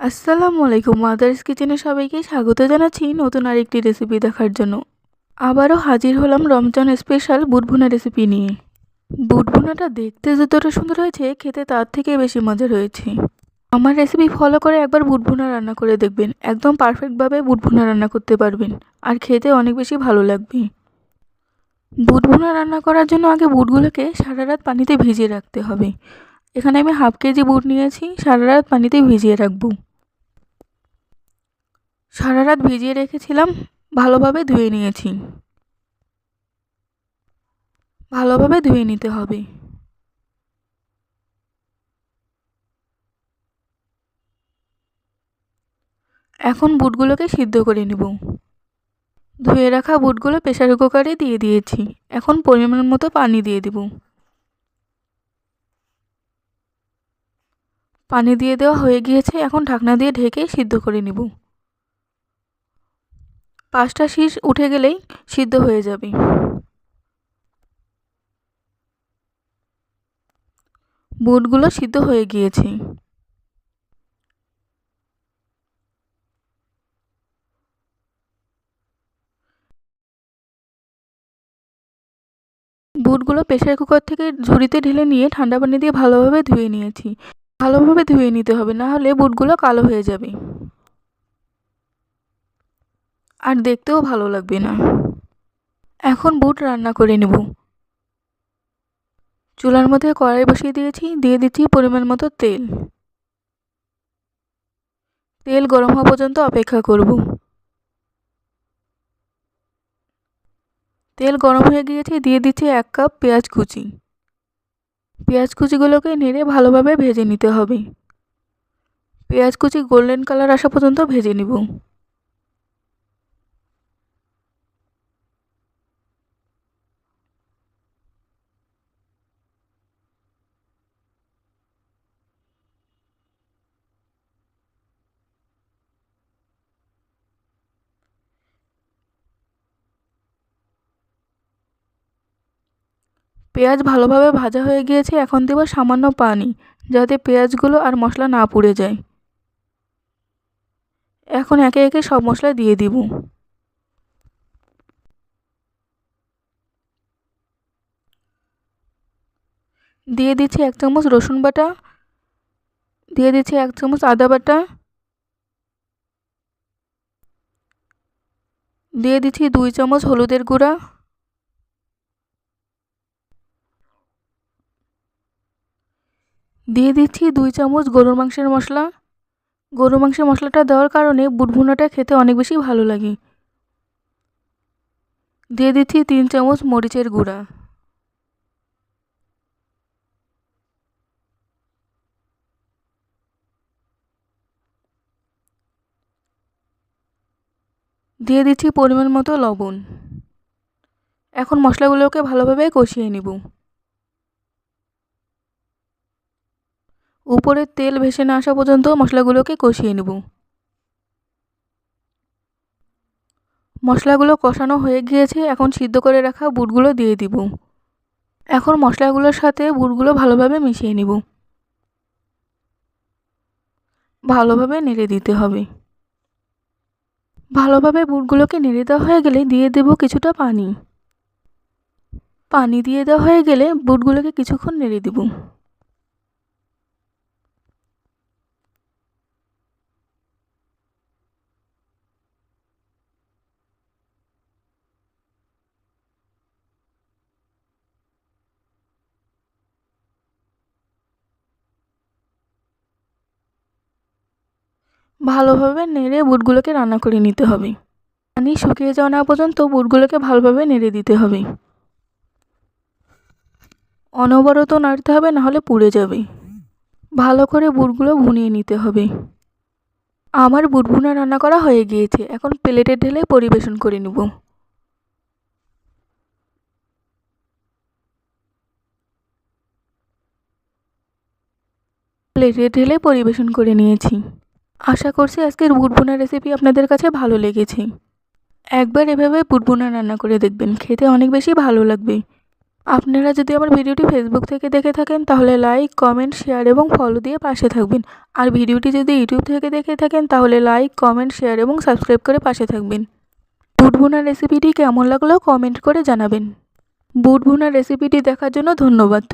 আসসালামু আলাইকুম মাদার্স কিচেনে সবাইকে স্বাগত জানাচ্ছি নতুন আরেকটি রেসিপি দেখার জন্য। আবারও হাজির হলাম রমজান স্পেশাল বুটভুনা রেসিপি নিয়ে। বুটভুনাটা দেখতে যতটা সুন্দর হয়েছে, খেতে তার থেকে বেশি মজা রয়েছে আমার রেসিপি ফলো করে একবার বুটভুনা রান্না করে দেখবেন। একদম পারফেক্টভাবে বুটভুনা রান্না করতে পারবেন আর খেতে অনেক বেশি ভালো লাগবে। বুটভুনা রান্না করার জন্য আগে বুটগুলোকে সারা রাত পানিতে ভিজিয়ে রাখতে হবে। এখানে আমি হাফ কেজি বুট নিয়েছি, সারা রাত পানিতে ভিজিয়ে রাখব। সারা রাত ভিজিয়ে রেখেছিলাম, ভালোভাবে ধুয়ে নিয়েছি। ভালোভাবে ধুয়ে নিতে হবে। এখন বুটগুলোকে সিদ্ধ করে নেব। ধুয়ে রাখা বুটগুলো প্রেশার কুকারে দিয়ে দিয়েছি। এখন পরিমাণ মতো পানি দিয়ে দেব। পানি দিয়ে দেওয়া হয়ে গিয়েছে, এখন ঢাকনা দিয়ে ঢেকে সিদ্ধ করে নেব। পাঁচটা শীষ উঠে গেলেই সিদ্ধ হয়ে যাবে। বুটগুলো সিদ্ধ হয়ে গিয়েছে। বুটগুলো প্রেশার কুকার থেকে ঝুড়িতে ঢেলে নিয়ে ঠান্ডা পানি দিয়ে ভালোভাবে ধুয়ে নিয়েছি। ভালোভাবে ধুয়ে নিতে হবে, না হলে বুটগুলো কালো হয়ে যাবে। আর দেখতেও ভালো লাগবে না। এখন বুট রান্না করে নেব। চুলার মধ্যে কড়াই বসিয়ে দিয়েছি, দিয়ে দিচ্ছি পরিমাণ মতো তেল। তেল গরম হওয়া পর্যন্ত অপেক্ষা করব। তেল গরম হয়ে গিয়েছে, দিয়ে দিচ্ছি এক কাপ পেঁয়াজ কুচি। পেঁয়াজ কুচিগুলোকে নেড়ে ভালোভাবে ভেজে নিতে হবে। পেঁয়াজ কুচি গোল্ডেন কালার আসা পর্যন্ত ভেজে নিব। পেঁয়াজ ভালোভাবে ভাজা হয়ে গিয়েছে, এখন দেব সামান্য পানি, যাতে পেঁয়াজগুলো আর মশলা না পুড়ে যায়। এখন একে একে সব মশলা দিয়ে দিব। দিয়ে দিচ্ছি এক চামচ রসুন বাটা, দিয়ে দিচ্ছি এক চামচ আদা বাটা, দিয়ে দিচ্ছি দুই চামচ হলুদের গুঁড়া। দিয়ে দিচ্ছি দুই চামচ গরুর মাংসের মশলা। গরুর মাংসের মশলাটা দেওয়ার কারণে বুটভুনাটা খেতে অনেক বেশি ভালো লাগে। দিয়ে দিচ্ছি তিন চামচ মরিচের গুঁড়া। দিয়ে দিচ্ছি পরিমাণ মতো লবণ। এখন মশলাগুলোকে ভালোভাবে কষিয়ে নিব। উপরে তেল ভেসে না আসা পর্যন্ত মশলাগুলোকে কষিয়ে নেব। মশলাগুলো কষানো হয়ে গিয়েছে, এখন সিদ্ধ করে রাখা বুটগুলো দিয়ে দিব। এখন মশলাগুলোর সাথে বুটগুলো ভালোভাবে মিশিয়ে নিব। ভালোভাবে নেড়ে দিতে হবে। ভালোভাবে বুটগুলোকে নেড়ে দেওয়া হয়ে গেলে দিয়ে দেব কিছুটা পানি। পানি দিয়ে দেওয়া হয়ে গেলে বুটগুলোকে কিছুক্ষণ নেড়ে দেব। ভালোভাবে নেড়ে বুটগুলোকে রান্না করে নিতে হবে। পানি শুকিয়ে যাওয়া না পর্যন্ত বুটগুলোকে ভালোভাবে নেড়ে দিতে হবে। অনবরত নাড়তে হবে, নাহলে পুড়ে যাবে। ভালো করে বুটগুলো ভুনিয়ে নিতে হবে। আমার বুট ভুনা রান্না করা হয়ে গিয়েছে, এখন প্লেটে ঢেলে পরিবেশন করে নেব। প্লেটে ঢেলে পরিবেশন করে নিয়েছি। আশা করছি আজকের বুটভুনা রেসিপি আপনাদের কাছে ভালো লেগেছে। একবার এভাবে বুটভুনা রান্না করে দেখবেন, খেতে অনেক বেশি ভালো লাগবে। আপনারা যদি আমার ভিডিওটি ফেসবুক থেকে দেখে থাকেন, তাহলে লাইক কমেন্ট শেয়ার এবং ফলো দিয়ে পাশে থাকবেন। আর ভিডিওটি যদি ইউটিউব থেকে দেখে থাকেন, তাহলে লাইক কমেন্ট শেয়ার এবং সাবস্ক্রাইব করে পাশে থাকবেন। বুট ভুনার রেসিপিটি কেমন লাগল কমেন্ট করে জানাবেন। বুট ভুনার রেসিপিটি দেখার জন্য ধন্যবাদ।